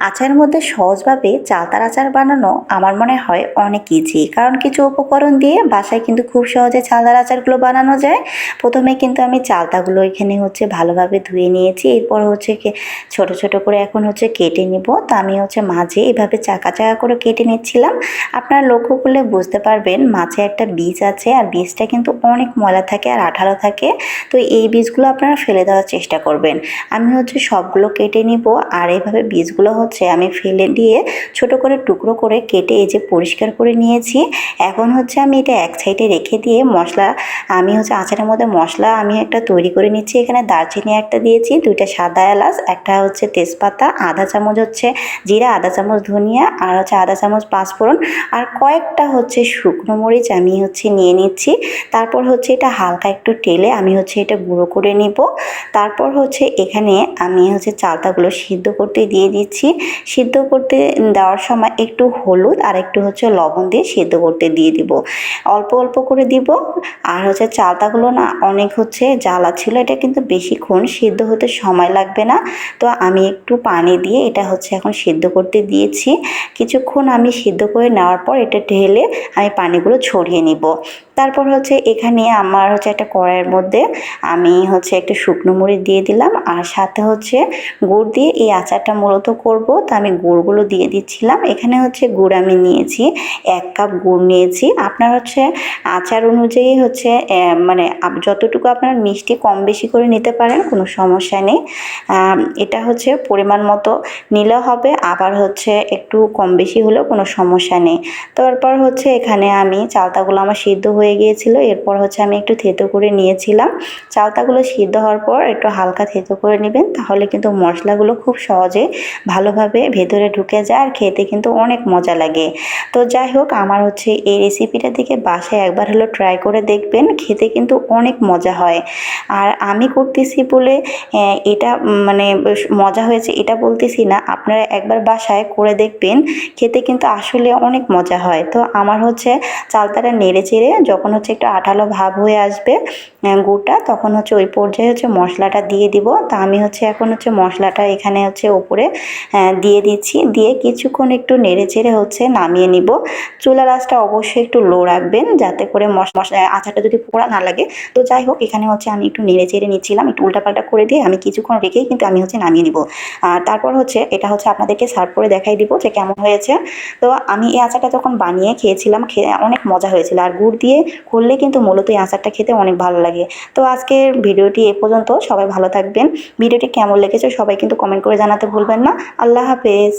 আচারের মধ্যে সহজভাবে চালতার আচার বানানো আমার মনে হয় অনেক ইজি কারণ কিছু উপকরণ দিয়ে বাসায় কিন্তু খুব সহজে চালতার আচারগুলো বানানো যায়। প্রথমে কিন্তু আমি চালতাগুলো এখানে হচ্ছে ভালোভাবে ধুয়ে নিয়েছি, এরপর হচ্ছে ছোট ছোট করে এখন হচ্ছে কেটে নিব। তা আমি হচ্ছে মাঝে এভাবে চাকা চাকা করে কেটে নিচ্ছিলাম। আপনারা লক্ষ্য করলে বুঝতে পারবেন, মাঝে একটা বীজ আছে, আর বীজটা কিন্তু অনেক ময়লা থাকে আর আঠালো থাকে। তো এই বীজগুলো আপনারা ফেলে দেওয়ার চেষ্টা করবেন। আমি হচ্ছে সবগুলো কেটে নিব, আর এইভাবে বীজগুলো হচ্ছে আমি ফেলে দিয়ে ছোট করে টুকরো করে কেটে এই যে পরিষ্কার করে নিয়েছি। এখন হচ্ছে আমি এটা এক সাইডে রেখে দিয়ে মশলা, আমি হচ্ছে আচারের মধ্যে মশলা আমি একটা তৈরি করে নিচ্ছি। এখানে দারচিনি একটা দিয়েছি, দুইটা সাদা এলাচ, একটা হচ্ছে তেজপাতা, আধা চামচ হচ্ছে জিরা, আধা চামচ ধনিয়া আর হচ্ছে আধা চামচ পাঁচফোড়ন আর কয়েকটা হচ্ছে শুকনো মরিচ আমি হচ্ছে নিয়ে নিচ্ছি। তারপর হচ্ছে এটা হালকা একটু টেলে আমি হচ্ছে এটা গুঁড়ো করে নিব। তারপর হচ্ছে এখানে আমি হচ্ছে চালতাগুলো সিদ্ধ করতে দিয়ে দিচ্ছি। সিদ্ধ করতে দেওয়ার সময় একটু হলুদ আর একটু হচ্ছে লবণ দিয়ে সিদ্ধ করতে দিয়ে দিব। অল্প অল্প করে দিব। আর হচ্ছে চালতাগুলো না অনেক হচ্ছে জ্বালা ছিল, এটা কিন্তু বেশিক্ষণ সিদ্ধ হতে সময় লাগবে না। তো আমি একটু পানি দিয়ে এটা হচ্ছে এখন সিদ্ধ করতে দিয়েছি। কিছুক্ষণ আমি সিদ্ধ করে নেওয়ার পর এটা ঢেলে আমি পানিগুলো ছড়িয়ে নিব। তারপর হচ্ছে এখানে আমার হচ্ছে একটা কড়াইয়ের মধ্যে আমি হচ্ছে একটু শুকনো মরিচ দিয়ে দিলাম আর সাথে হচ্ছে গুড় দিয়ে এই আচারটা মূলত করব। তো আমি গুড়গুলো দিয়ে দিচ্ছিলাম। এখানে হচ্ছে গুড় আমি নিয়েছি, এক কাপ গুড় নিয়েছি। আপনার হচ্ছে আচার অনুযায়ী হচ্ছে মানে যতটুকু আপনার মিষ্টি কম বেশি করে নিতে পারেন কোনো সমস্যা নেই। এটা হচ্ছে পরিমাণ মতো নিলে হবে, আবার হচ্ছে একটু কম বেশি হলেও কোনো সমস্যা নেই। তারপর হচ্ছে এখানে আমি চালতাগুলো আমার সিদ্ধ হয়ে গিয়েছিল। এরপর হচ্ছে আমি একটু থেতো করে নিয়েছিলাম। চালতাগুলো সিদ্ধ হওয়ার পর একটু হালকা থেতো করে নেবেন, তাহলে কিন্তু মশলাগুলো খুব সহজে ভালোভাবে ভেতরে ঢুকে যায় আর খেতে কিন্তু অনেক মজা লাগে। তো যাই হোক, আমার হচ্ছে এই রেসিপিটা থেকে বাসায় একবার হলো ট্রাই করে দেখবেন, খেতে কিন্তু অনেক মজা হয়। আর আমি করতেছি বলে এটা মানে মজা হয়েছে এটা বলতেছি না, আপনারা একবার বাসায় করে দেখবেন, খেতে কিন্তু আসলে অনেক মজা হয়। তো আমার হচ্ছে চালতাটা নেড়ে চেড়ে যখন হচ্ছে একটু আঠালো ভাব হয়ে আসবে গুড়টা, তখন হচ্ছে ওই পর্যায়ে হচ্ছে মশলাটা দিয়ে দিব। তা আমি হচ্ছে এখন হচ্ছে মশলাটা এখানে হচ্ছে ওপরে দিয়ে দিচ্ছি। দিয়ে কিছুক্ষণ একটু নেড়ে চেড়ে হচ্ছে নামিয়ে নিব। চুলা রাসটা অবশ্যই একটু লো রাখবেন যাতে করে মশ- মশলা আচারটা যদি পোড়া না লাগে। তো যাই হোক, এখানে হচ্ছে আমি একটু নেড়ে চেড়ে নিচ্ছিলাম, একটু উল্টাপাল্টা করে দিয়ে আমি কিছুক্ষণ রেখেই কিন্তু আমি হচ্ছে নামিয়ে নিব। আর তারপর হচ্ছে এটা হচ্ছে আপনাদেরকে সার্ভ করে দেখাই দিব যে কেমন হয়েছে। তো আমি এই আচারটা যখন বানিয়ে খেয়েছিলাম, খেয়ে অনেক মজা হয়েছিল। আর গুড় দিয়ে করলে কিন্তু মূলত এই আচারটা খেতে অনেক ভালো লাগে। তো আজকের ভিডিওটি এ পর্যন্ত, সবাই ভালো থাকবেন। ভিডিওটি কেমন লেগেছে সবাই কিন্তু কমেন্ট করে জানাতে ভুলবেন না। আল্লাহ হাফেজ।